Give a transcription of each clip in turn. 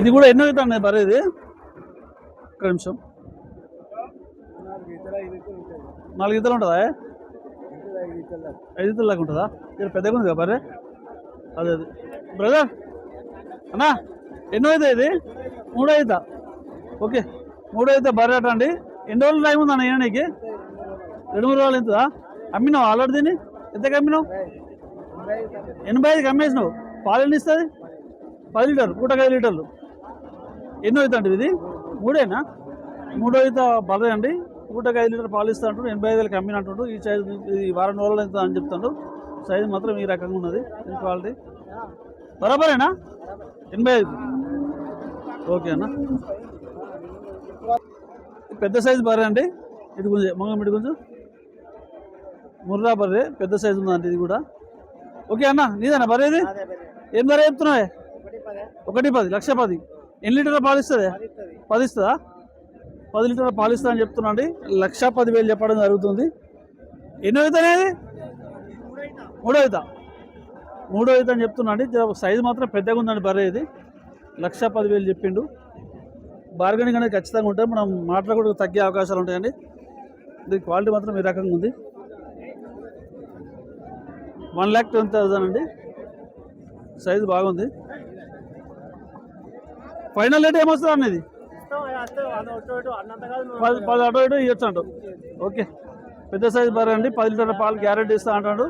ఇది కూడా ఎన్నో అవుతుంది బరే ఇది. ఒక్క నిమిషం. నాలుగు ఇతలు ఉంటుందా? ఐదు ఇతలు దాకా ఉంటుందా? ఇది పెద్దగా ఉంది కదా బరే? అదే అదే. బ్రదర్ అన్నా ఎన్నో అయితే ఇది? మూడో అవుతా ఓకే మూడో అయితే బర్రె అట అండి. ఎన్ని రోజులు టైం ఉందన్న ఈయన నీకు? రెండు మూడు రోజులు ఎంతదా? అమ్మినావు ఆల్రెడీ దీన్ని? ఎంతకు అమ్మినావు? ఎనభై ఐదుకి అమ్మేసినావు. పాలు ఎన్ని ఇస్తుంది? పది లీటర్లు పూటకు ఐదు లీటర్లు. ఎన్నో అవుతా అండి ఇది? మూడేనా? మూడో అయితే బర్రె అండి. పూటకు ఐదు లీటర్ పాలు ఇస్తా అంటాడు ఎనభై ఐదు వేలకి అమ్మినట్టు ఈ సైజు ఈ వారం రోజులు ఎంత అని చెప్తాడు సైజు మాత్రం ఈ రకంగా ఉన్నది. ఈ క్వాలిటీ బరాబరేనా? ఎనభై ఐదు. ఓకే అన్న. పెద్ద సైజు బర్రె అండి. ఇటు కొంచెం మంగం ఇటు కొంచెం. ముర్రా బర్రె. పెద్ద సైజు ఉందండి ఇది కూడా. ఓకే అన్న నీదేనా బర్రె ఇది? ఏం ధర చెప్తున్నావే? ఒకటి పది లక్ష పది. ఎన్ని లీటర్ల పాలు ఇస్తుంది? పది ఇస్తుందా? పది లీటర్ల పాలు ఇస్తా అని చెప్తున్నా అండి. లక్ష పది వేలు చెప్పడం జరుగుతుంది. ఎన్నో అవుతానే ఇది మూడో అవుతా. మూడో అవుతా అని చెప్తున్నా అండి. సైజు మాత్రం పెద్దగా ఉందండి బర్రె ఇది. లక్ష పదివేలు చెప్పిండు. బార్గెనింగ్ అనేది ఖచ్చితంగా ఉంటుంది. మనం మాటలు కూడా తగ్గే అవకాశాలు ఉంటాయండి. దీని క్వాలిటీ మాత్రం ఈ రకంగా ఉంది. వన్ ల్యాక్ టెన్ థౌసండ్ అండి. సైజు బాగుంది. ఫైనల్ రేట్ ఏమొస్తుంది అన్నది? పది పది అటు ఇటు ఇవ్వచ్చు ఓకే. పెద్ద సైజు బర్రె అండి. పది లీటర్ల పాలు గ్యారెంటీ ఇస్తా అంటాడు.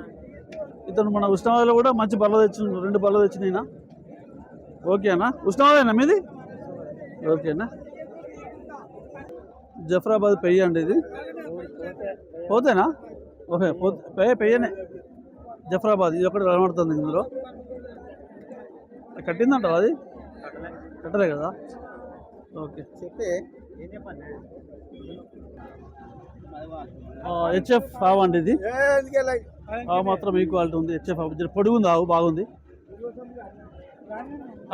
ఇతను మన ఉష్ణవాదలో కూడా మంచి బల్ల తెచ్చి రెండు బల్ల తెచ్చినాయినా ఓకే ఉష్ణవాదేనా మీది? ఓకేనా జఫరాబాద్ పెయ్య అండి ఇది. పోతేనా? ఓకే పెయ్య పెయ్యనే. జఫరాబాద్ ఇది ఒకటి కనబడుతుంది ఇందులో. కట్టిందంట అది? కట్టలే కదా? ఓకే. హెచ్ఎఫ్ ఆవు అండి ఇది. ఆవు మాత్రం ఈ క్వాలిటీ ఉంది. హెచ్ఎఫ్ ఆవు జర పొడుగు ఉంది ఆవు బాగుంది.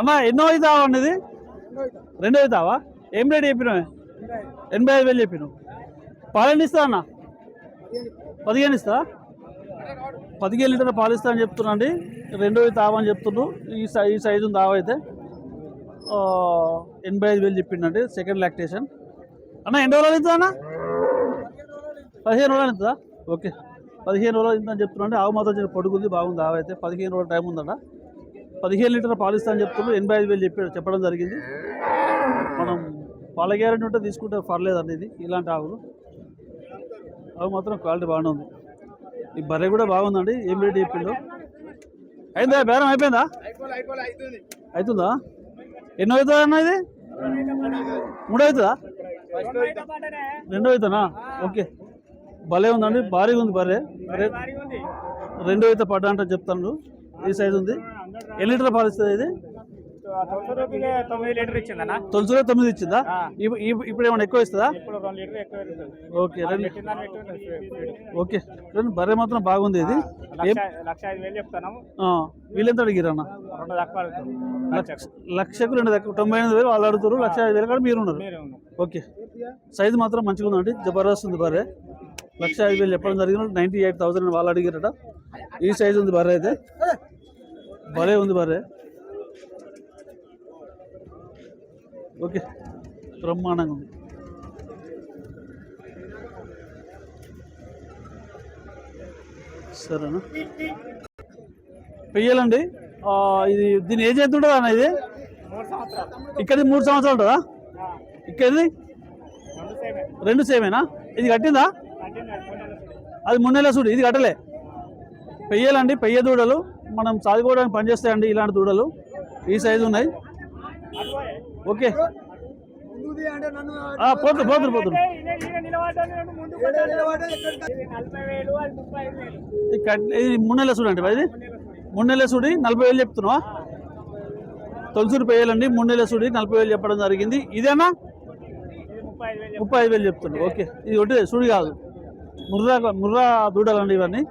అన్న ఎన్నో అయితే ఆవు అండి ఇది? రెండో అవుతావా? ఏం రేట్ చెప్పినావు? ఎనభై ఐదు వేలు చెప్పినావు. పాలెన్ని ఇస్తా అన్న. పదిహేను ఇస్తా? పదిహేను లీటర్ పాలు ఇస్తా అని చెప్తున్నా అండి. రెండో అయితే ఆవని చెప్తున్నాడు ఈ సై ఈ సైజు ఉంది ఆవు అయితే. ఎనభై ఐదు వేలు చెప్పిండండి సెకండ్ లాక్టేషన్ అన్న ఎన్ని రోజులు అవుతుందా అన్న? పదిహేను రోజులు అవుతుందా ఓకే. పదిహేను రోజులు అవుతుందని చెప్తున్నా ఆవు మాత్రం చాలా పొడుగుంది బాగుంది ఆవు అయితే పదిహేను రోజుల టైం ఉందట. పదిహేను లీటర్ పాలు ఇస్తా అని చెప్తున్నారు ఎనభై ఐదు వేలు చెప్పాడు చెప్పడం జరిగింది. మనం పాల గ్యారెంటీ ఉంటే తీసుకుంటే పర్లేదండి ఇది ఇలాంటి ఆవులు. అవి మాత్రం క్వాలిటీ బాగానే ఉంది. ఈ బర్రె కూడా బాగుందండి ఏం రేట్ చెప్పిండు? అయిందా బేరం అయిపోయిందా? అవుతుందా ఎన్నో అవుతుందా అన్న ఇది? మూడో అవుతుందా? రెండు అవుతానా ఓకే. భలే ఉందండి భారీగా ఉంది భలే. రెండు రెండో అయితే పడ్డా అంటే చెప్తాను ఈ సైజు ఉంది. ఎన్ని లీటర్ పాలు ఇస్తుంది ఇది? తొలుసులో తొమ్మిది ఇచ్చిందా? ఇప్పు- ఇప్పు- ఇప్పుడు ఏమైనా ఎక్కువ ఇస్తుందా? ఇప్పుడు రెండు లీటర్ ఎక్కువ ఇస్తుంది. ఓకే ఓకే రెండు. బర్రె మాత్రం బాగుంది ఇది. వీళ్ళెంత అడుగుతాం లక్ష లక్షకు రెండు దగ్గర తొంభై ఎనిమిది వేలు వాళ్ళు అడుగుతారు. లక్ష ఐదు వేలు కూడా మీరు ఉన్నారు. ఓకే. సైజు మాత్రం మంచిగా ఉందండి. జబర్దస్త్ ఉంది బర్రె. లక్ష ఐదు వేలు చెప్పడం జరిగింది. నైంటీ ఎయిట్ థౌసండ్ వాళ్ళు అడిగారట. ఈ సైజు ఉంది బర్రె అయితే. భలే ఉంది బర్రె. ఓకే. బ్రహ్మాండంగా ఉంది. సరేనా? పెయ్యాలండి. ఇది దీని ఏజ్ ఎంత ఉంటుందా అన్న ఇది? ఇక్కడ మూడు సంవత్సరాలు ఉంటుందా? ఇక్కడిది? రెండు సేమేనా? ఇది కట్టిందా? అది మూడు నెలల చూడు ఇది కట్టలే. పెయ్యాలండి పెయ్య దూడలు. మనం చదువుకోవడానికి పనిచేస్తాయండి ఇలాంటి దూడలు. ఈ సైజు ఉన్నాయి. ఓకే. ఆ, పోతురు పోతురు. ఇది అది మూడు నెలల చూడండి ఇది మూడు నెలల చూడి నలభై వేలు చెప్తున్నావా? తొలసూరు పెయ్యాలండి మూడు నెలల చూడి నలభై వేలు చెప్పడం జరిగింది. ఇదేనా? ఇది ముప్పై ఐదు వేలు ముప్పై ఐదు వేలు చెప్తున్నాడు ఓకే. ఇది ఒకటి సుడి కాదు. ముర్రా ముర్రా దూడలండి ఇవన్నీ.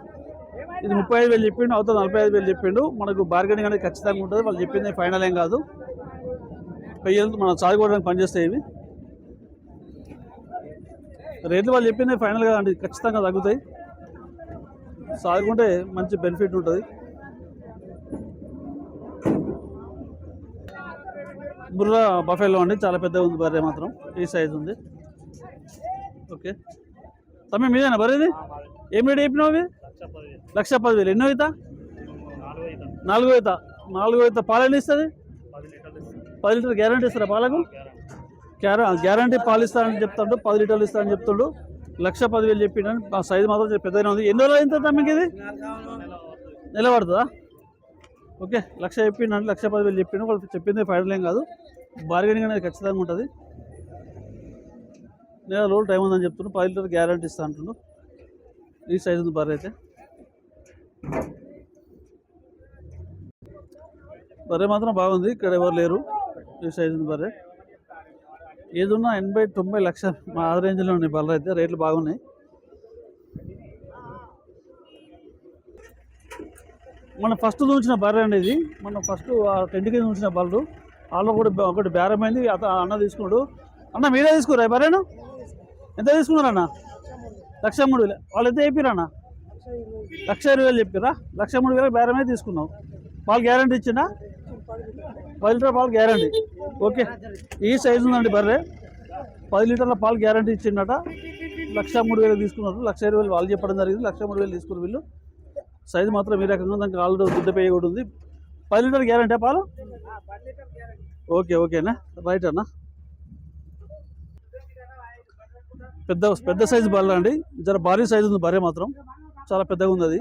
ఇది ముప్పై ఐదు వేలు చెప్పిండు అవతల నలభై ఐదు వేలు చెప్పిండు. మనకు బార్గెనింగ్ అనేది ఖచ్చితంగా ఉంటుంది వాళ్ళు చెప్పింది ఫైనల్ ఏం కాదు. పెయ్యలు మనం సాగుకోవడానికి పనిచేస్తాయి ఇవి. రేట్లు వాళ్ళు చెప్పింది ఫైనల్ కాదండి ఖచ్చితంగా తగ్గుతాయి. సాగుకుంటే మంచి బెనిఫిట్ ఉంటుంది. బుర్ర బఫెలో అండి చాలా పెద్దగా ఉంది బర్రె మాత్రం ఈ సైజ్ ఉంది. ఓకే. తమ్మి మీదేనా బర్రెది ఏం రేట్ చెప్పినావు అవి? లక్ష పదివేలు. ఎన్నో అవుతా నాలుగో అవుతా నాలుగో అవుతా పాలు ఎన్ని ఇస్తుంది? పది లీటర్ గ్యారంటీ ఇస్తారా పాలకు? గ్యారా గ్యారంటీ పాలు ఇస్తానని చెప్తాడు పది లీటర్లు ఇస్తానని చెప్తాడు. లక్ష పదివేలు చెప్పిండని ఆ మాత్రం పెద్దగానే ఉంది. ఎన్ని రోజులు అయింది మీకు ఇది? నెల పడుతుందా? ఓకే లక్ష చెప్పిండీ లక్ష పదివేలు చెప్పిండు వాళ్ళు చెప్పింది ఫైనల్ ఏం కాదు. బార్గెనింగ్ అనేది ఖచ్చితంగా ఉంటుంది. నెల రోజులు టైం ఉందని చెప్తున్నాడు పది లీటర్ గ్యారంటీ ఇస్తా అంటుండు. ఈ సైజు ఉంది బర్రె అయితే. బర్రె మాత్రం బాగుంది ఇక్కడ ఎవరు లేరు. ఈ సైజు బర్రె. ఏదున్నా ఎనభై తొంభై లక్ష మా ఆ రేంజ్లో ఉన్నాయి బర్రె అయితే రేట్లు బాగున్నాయి. మనం ఫస్ట్ చూసిన బర్రె అండి ఇది. మనం ఫస్ట్ ఆ టెంట్ కింద చూసిన బర్రెలు. వాళ్ళు కూడా ఒకటి బేరమైంది అత అన్న తీసుకున్నాడు. అన్న మీరే తీసుకురా బర్రెను? ఎంత తీసుకున్నారన్న లక్ష మూడు వేలు. వాళ్ళు ఎంత చెప్పారు అన్న? లక్ష ఇరవై వేలు. చెప్పారా లక్ష మూడు వేలు బేరమే తీసుకున్నావు. వాళ్ళు గ్యారంటీ ఇచ్చిందా పది లీటర్ పాలు గ్యారంటీ. ఓకే. ఈ సైజు ఉందండి బర్రె. పది లీటర్ల పాలు గ్యారంటీ ఇచ్చిండట. లక్ష మూడు వేలు తీసుకున్నారు. లక్ష ఇరవై వేలు వాళ్ళు చెప్పడం జరిగింది. లక్ష మూడు వేలు తీసుకున్నారు వీళ్ళు. సైజు మాత్రం ఈ రకంగా దానికి ఆల్రెడీ దుడ్డ పేయ కూడా ఉంది. పది లీటర్ గ్యారంటీ పాలు? ఓకే ఓకేనా? రైట్ అన్న. పెద్ద పెద్ద సైజు బర్రె అండి. జర భారీ సైజు ఉంది బర్రె మాత్రం. చాలా పెద్దగా ఉంది అది.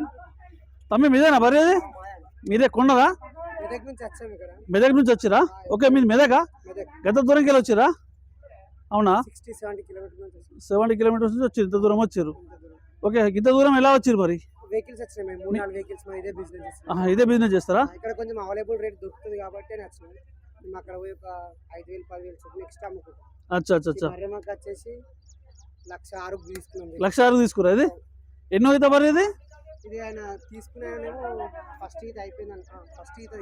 తమ్మి మీదేనా బర్రె అది మీదే కొండదా? మెదక్ నుంచి వచ్చిరా? ఓకే మీది మెదకా? గత దూరంకి వెళ్ళి వచ్చిరా? అవునా? సెవెంటీ కిలోమీటర్స్ నుంచి వచ్చి. ఇంత దూరం వచ్చారు. ఓకే ఇంత దూరం ఎలా వచ్చారు మరి? వెహికల్స్ వచ్చినాయి మేము మూడు నాలుగు వెహికల్స్ మా ఇదే బిజినెస్ ఇదే బిజినెస్ చేస్తారా? ఇక్కడ కొంచెం అవైలబుల్ రేట్ దొరుకుతుంది కాబట్టి నచ్చినాం మేము అక్కడ పోయి ఒక ఐదు వేలు పది వేలు చొప్పున ఎక్స్ట్రా అమ్ముకుంటాం. అచ్చా అచ్చా అచ్చా. ఈ బర్రె మాకు వచ్చేసి లక్ష ఆరు తీసుకున్నాం. లక్ష ఆరు తీసుకురా ఇది? ఎన్నో అవుతా మరి ఇది? ఇది ఆయన తీసుకునేమో ఫస్ట్ ఈత అయిపోయింది ఫస్ట్ ఈత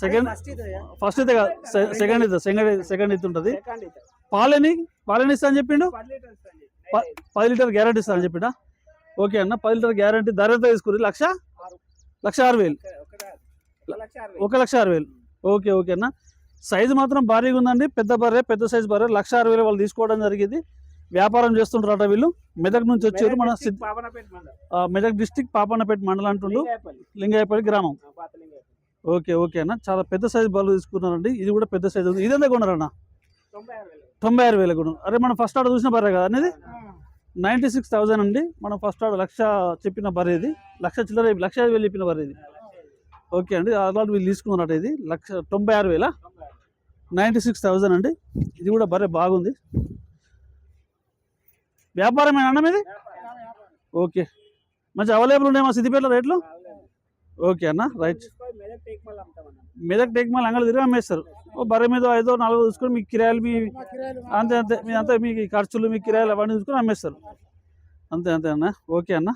సెకండ్ ఫస్ట్ అయితే కాదు? సెకండ్ అయితే సెకండ్ సెకండ్ అయితే ఉంటుంది. పాలని పాలని ఇస్తా అని చెప్పిండు? పది లీటర్ గ్యారంటీ ఇస్తా అని చెప్పిండా? ఓకే అన్న పది లీటర్ గ్యారంటీ ధర ఎంత తీసుకుని లక్ష లక్ష ఆరు వేలు. ఒక లక్ష ఆరు వేలు. ఓకే ఓకే అన్న. సైజు మాత్రం భారీగా ఉందండి. పెద్ద బర్రె పెద్ద సైజు బర్రె. లక్ష ఆరు వేలు వాళ్ళు తీసుకోవడం జరిగింది. వ్యాపారం చేస్తుంటారట వీళ్ళు. మెదక్ నుంచి వచ్చారు మన మెదక్ డిస్టిక్ పాపన్నపేట మండలం అంటుండు లింగాయపల్లి. గ్రామం. ఓకే ఓకే అన్న. చాలా పెద్ద సైజు బర్రెలు తీసుకున్నారండి. ఇది కూడా పెద్ద సైజు ఉంది. ఇదెంత కొన్నారన్న? తొంభై ఆరు వేలు. గుణం అరే మనం ఫస్ట్ ఆర్డర్ చూసిన బర్రె కదా అనేది నైంటీ సిక్స్ థౌసండ్ అండి. మనం ఫస్ట్ ఆర్డర్ లక్ష చెప్పిన బర్రె ఇది. లక్ష చిల్లర లక్ష ఐదు వేలు చెప్పిన బర్రె ఇది. ఓకే అండి. అలాంటి వీళ్ళు తీసుకున్నట్టు ఇది. లక్ష తొంభై ఆరు వేల? నైంటీ సిక్స్ థౌజండ్ అండి. ఇది కూడా బర్రె బాగుంది. వ్యాపారమేనా అన్న మీది? ఓకే. మంచి అవైలబుల్ ఉన్నాయి మా సిద్దిపేటలో రేట్లు? ఓకే అన్న రైట్. మెదక్ టేక్ మళ్ళీ తిరిగి అమ్మేస్తారు. ఓ బర్రె మీద ఐదో నాలుగో చూసుకొని మీ కిరాయలు మీ అంతే అంతే మీ అంతా మీ ఖర్చులు మీ కిరాయలు అవన్నీ చూసుకొని అమ్మేస్తారు. అంతే అంతే అన్న. ఓకే అన్న.